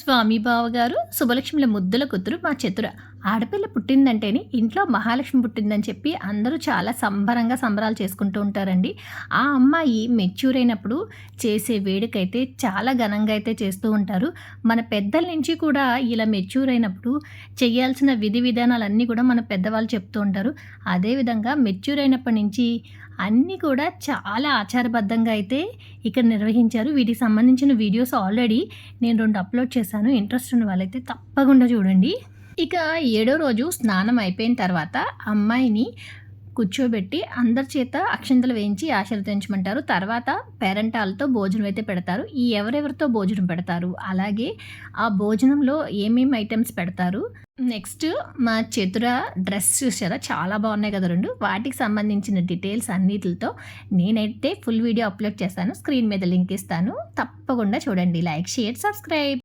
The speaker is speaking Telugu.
స్వామి బావగారు శుభలక్ష్మిల ముద్దుల కూతురు మా చతుర. ఆడపిల్ల పుట్టిందంటేనే ఇంట్లో మహాలక్ష్మి పుట్టిందని చెప్పి అందరూ చాలా సంబరంగా సంబరాలు చేసుకుంటూ ఉంటారండి. ఆ అమ్మాయి మెచ్యూర్ అయినప్పుడు చేసే వేడుకైతే చాలా ఘనంగా అయితే చేస్తూ ఉంటారు. మన పెద్దల నుంచి కూడా ఇలా మెచ్యూర్ అయినప్పుడు చేయాల్సిన విధి విధానాలన్నీ కూడా మన పెద్దవాళ్ళు చెప్తూ ఉంటారు. అదేవిధంగా మెచ్యూర్ అయినప్పటి నుంచి అన్నీ కూడా చాలా ఆచారబద్ధంగా అయితే ఇక్కడ నిర్వహించారు. వీటికి సంబంధించిన వీడియోస్ ఆల్రెడీ నేను రెండు అప్లోడ్ చేశాను. ఇంట్రెస్ట్ ఉన్న వాళ్ళైతే తప్పకుండా చూడండి. ఇక ఏడో రోజు స్నానం అయిపోయిన తర్వాత అమ్మాయిని కూర్చోబెట్టి అందరి చేత అక్షంతలు వేయించి ఆశీర్వదించమంటారు. తర్వాత పేరెంటాలతో భోజనం అయితే పెడతారు. ఈ ఎవరెవరితో భోజనం పెడతారు? అలాగే ఆ భోజనంలో ఏమేమి ఐటమ్స్ పెడతారు? నెక్స్ట్ మా చతుర డ్రెస్ చూసారా? చాలా బాగున్నాయి కదా రెండు. వాటికి సంబంధించిన డీటెయిల్స్ అన్నిటితో నేనైతే ఫుల్ వీడియో అప్లోడ్ చేస్తాను. స్క్రీన్ మీద లింక్ ఇస్తాను. తప్పకుండా చూడండి. Like share subscribe.